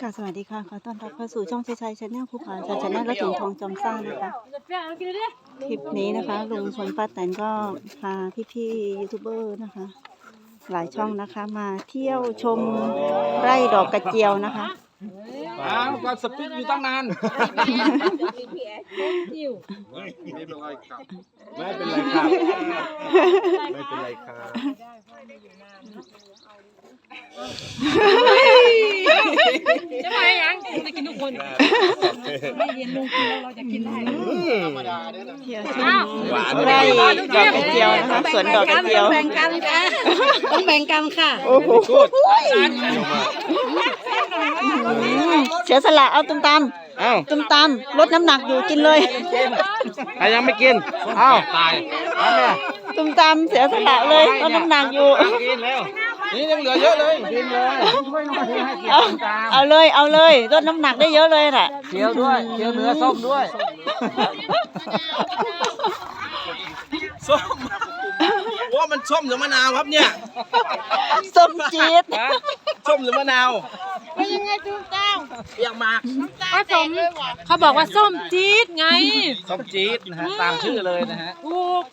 ค่ะสวัสดีค่ะ ขอต้อนรับเข้าสู่ช่องชัยชัยชาแนลภูผาชัยชาแนลและถึงทองจอมสร้างนะคะ คลิปนี้นะคะลุงพลป้าแตนก็พาพี่ๆยูทูบเบอร์นะคะ หลายช่องนะคะมาเที่ยวชมไร่ดอกกระเจียวนะคะ อ้าวก็สปิดอยู่ตั้งนานไม่เป็นไรครับไม่เป็นไรครับไม่เป็นไรครับ จะมายังจะกินทุกคนไม่เย็นลงกินแล้วเราจะกินได้ธรรมดาเนี่ยเที่ยวชมไร่ดอกกระเจียวนะคะสวนดอกกระเจียวแบ่งกันค่ะต้องแบ่งกันค่ะโอ้โหเสียสละเอาตุ้มตามเอ้าตุ้มตามลดน้ำหนักอยู่กินเลยใครยังไม่กินเอ้าตายอันเนี้ยตุ้มตามเสียสละเลยลดน้ำหนักอยู่กินแล้ว นี่ยังเหลือเยอะเลยกินเลยเอาเอาเลยเอาเลยลดน้ำหนักได้เยอะเลยน่ะ เคี้ยวด้วยเคี้ยวเนื้อส้มด้วยส้มว่ามันส้มหรือมะนาวครับเนี่ยส้มจี๊ดฮะส้มหรือมะนาวเป็นยังไงจุ๊บจ้าเปรี้ยวมากผสมเขาบอกว่าส้มจี๊ดไง ส้มจี๊ดนะฮะตามชื่อเลยนะฮะถูก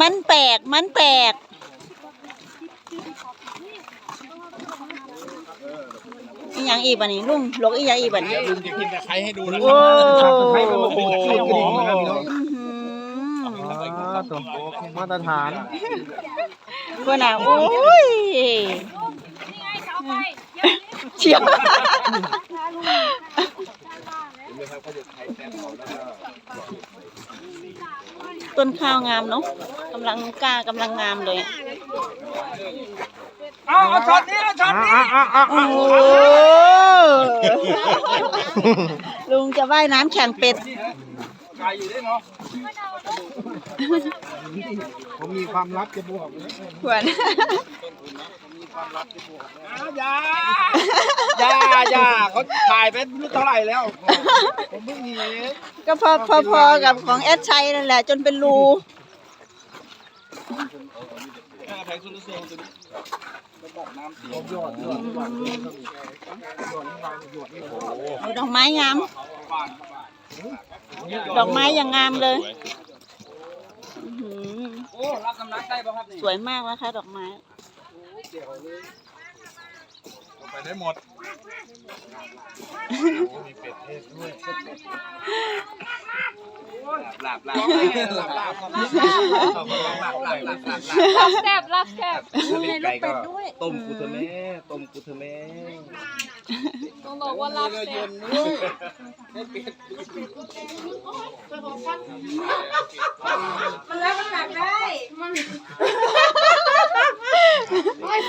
มันแปลกมันแปลกมันอีหยังอีบันนี้ลุงลกอีหยังอีบันนี้ลุงจะกินตะไครให้ดูนะโอ้โห นะครับพี่น้องอื้อหือมาตรฐานเพื่อนอะโอ้ยเฉียวต้นข้าวงามเนาะกำลังกล้ากำลังงามเลยเอาเอาช็อตนี้เอาช็อตนี้โอ้โหลุงจะว่ายน้ำแข่งเป็ดไก่อยู่ได้เนาะ ผมมีความลับจะบอกนะขวนอย่าอย่าอย่าเขาถ่ายไปไม่รู้เท่าไหร่แล้ว ผมเพิ่งเห็นก็พอพอพอกับของแอดชัยนั่นแหละ จนเป็นรูแพงสุดลูกเสือตัวนี้ระบบน้ำเสียยอดยอดยอดยอดเอาดอกไม้งาม ดอกไม้อย่างงามเลยอื้อหือ สวยมากนะคะดอกไม้ ไปได้หมดมีเป็ดเทศด้วยหลับหลับหลับหลับหลับหลับหลับหลับหลับหลับรับแซบรับแซบไก่ก็ต้มกูเถอะแม่ต้มกูเถอะแม่ต้องบอกว่ารับแซบมันแล้วมันหนักได้มันเ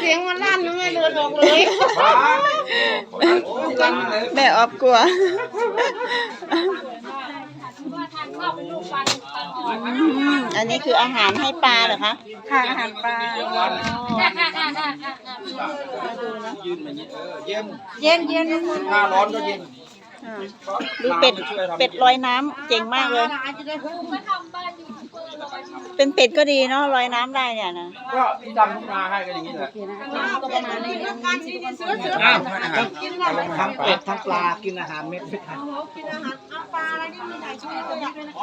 สียงมันลั่นไม่เดินออกเลยแม่ออบกลัวอืมอันนี้คืออาหารให้ปลาเหรอคะค่ะอาหารปลายืนแบบนี้เออเย็นเย็นเย็นหน้าร้อนก็เย็นอ่าดูเป็ดเป็ดลอยน้ำเจ๋งมากเลย เป็นเป็ดก็ดีเนาะลอยน้ำได้เนี่ยนะก็ที่ดำทุ่งนาให้ก็อย่างนี้แหละก็ประมาณนี้อ้าวทั้งเป็ดทั้งปลากินอาหารเม็ดไม่ทันปลาอะไรนี่มีหลายชนิดเลย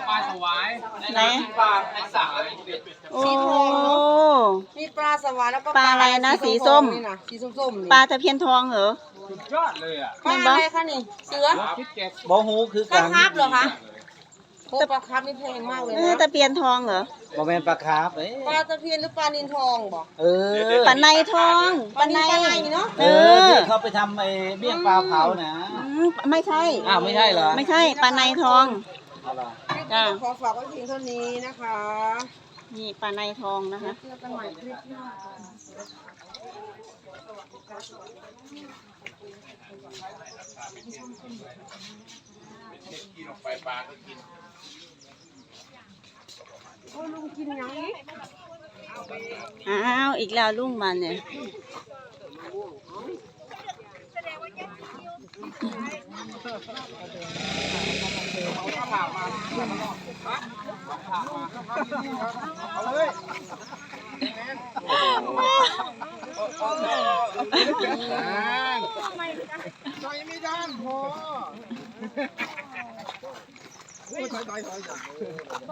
ปลาสวายไหนปลาไอ้สาเป็ดโอ้มีปลาสวายแล้วก็ปลาอะไรนะสีส้มนี่นะสีส้มๆนี่ปลาตะเพียนทองเหรอสุดยอดเลยอะปลาอะไรคะนี่เสือคิดแกบอหูคือปลาการคาร์ฟเหรอคะ โอ้ปลาคาร์ฟนี่แพงมากเลยเออนะตะเพียนทองเหรอบอแมนปลาคาร์ฟเอ้ยปลาตะเพียนหรือปลานินทองบอกเออปลาในทองปลาในปลาในเนอะเอเออ อที่เขาไปทำไอ้เมี่ยงปลาเผานะ อืมไม่ใช่ อ้าวไม่ใช่เหรอไม่ใช่ปลาในทอง เอาล่ะจ้าขอฝากไว้เพียงเท่านี้นะคะนี่ปลาในทองนะคะ เจอกันใหม่คลิปหน้าโอ้ ลุงกินยังอีกอ้าวอีกแล้วลุงมันเนี่ยไม่ด้พอโอ้ย ถอยถอยถอยจ้ะข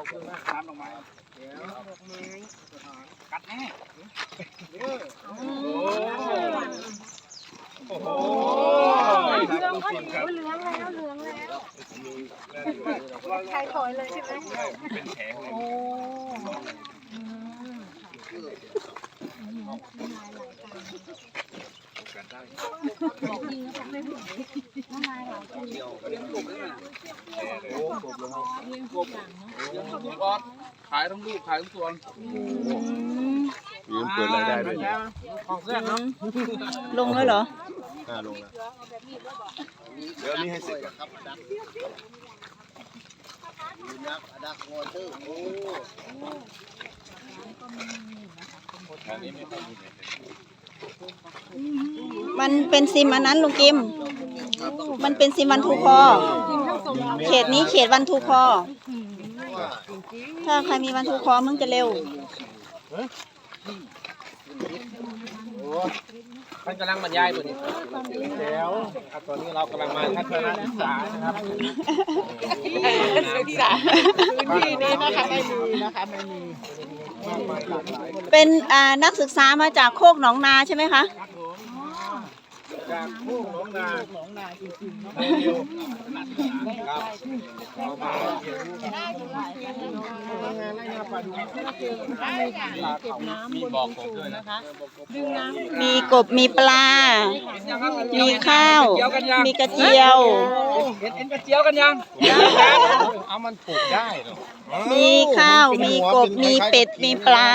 อบคุณมากครับดอกไม้เดี๋ยวดอกไม้กัดแน่โอ้โหเหลืองเขาเหลืองแล้วเหลืองแล้วใครถอยเลยใช่ไหมเป็นแผงเลยโอ้ บอสขายทั้งลูกขายทั้งส่วนยืมเปิดรายได้ด้วยเนี่ยของเสื้อครับลงแล้วเหรออ่าลงแล้วเดี๋ยวอันนี้ให้เสร็จก่อนครับมั นเป็นซิมอันนั้นลุงกิม มันเป็นซิมวันทูคอ เขตนี้เขตวันทูคอ ถ้าใครมีวันทูคอมึงจะเร็วท่านกำลังบรรยายตัวนี้แล้วครับตอนนี้เรากำลังมาทัศนศึกษานะครับศึกษาพื้นที่นี้นะคะไม่มี นะคะไม่มี เป็นอ่านักศึกษามาจากโคกหนองนาใช่ไหมคะ จากผู้หนองนาหนองนาจริงๆนเดียวครับเอามาเรียนรู้กันงานไล่นาป่าดูมีบอกผมด้วยนะคะดึงน้ำมีกบมีปลา มีข้าว มีกระเจียว เห็นเห็นกระเจียวกันยังเอามันปลูกได้เหรอมีข้าว มีกบ มีเป็ด มีปลา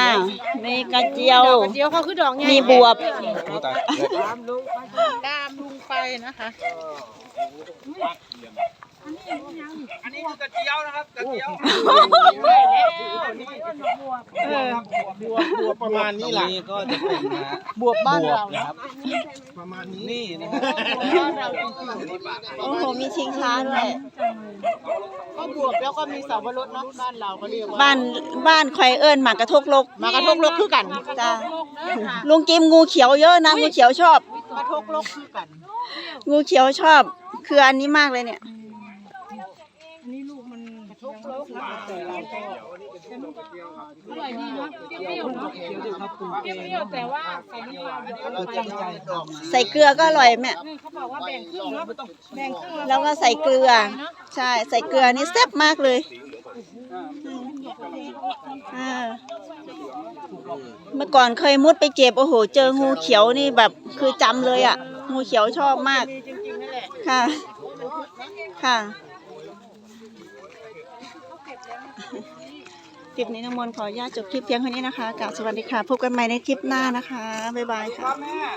มีกระเจียวเดียวเขาคือดอกไงมีบวบดายามลุงไปนะคะ อันนี้คือกระเจียวนะครับกระเจียวเออ บัวบัวประมาณนี้แหละนี่ก็จะเป็นนะบวบบ้านเรา นะครับประมาณนี้นี่นะครับโอ้โห มีชิงช้าด้วย ก็บวบแล้วก็มีเสาวรสเนาะบ้านเราก็เรียกว่าบ้านบ้านใครเอิญหมากระทกลก มากระทกลกคือกันจ้าลุงกิมงูเขียวเยอะนะ งูเขียวชอบ กระทกลกคือกัน งูเขียวชอบ คืออันนี้มากเลยเนี่ย อันนี้ลูกมันกระทกลก แต่เราก็อร่อยดีเนาะเปรี้ยวๆเนาะเปรี้ยวๆแต่ว่าใส่น้ำลาเยอะเราไปตั้งใจดอกใส่เกลือก็อร่อยแม่เขาบอกว่าแบ่งครึ่งเนาะแบ่งครึ่งแล้วก็ใส่เกลือ ใช่ใส่เกลือนี่แซ่บมากเลยอ่าเมื่อก่อนเคยมุดไปเก็บโอ้โห เจองูเขียวนี่แบบคือจำเลยอะ งูเขียวชอบมาก จริงๆนั่นแหละค่ะ ค่ะ คลิปนี้น้ำมนต์ขออนุญาตจบคลิปเพียงเท่านี้นะคะกล่าวสวัสดีค่ะ พบกันใหม่ในคลิปหน้านะคะ บ๊ายบายค่ะ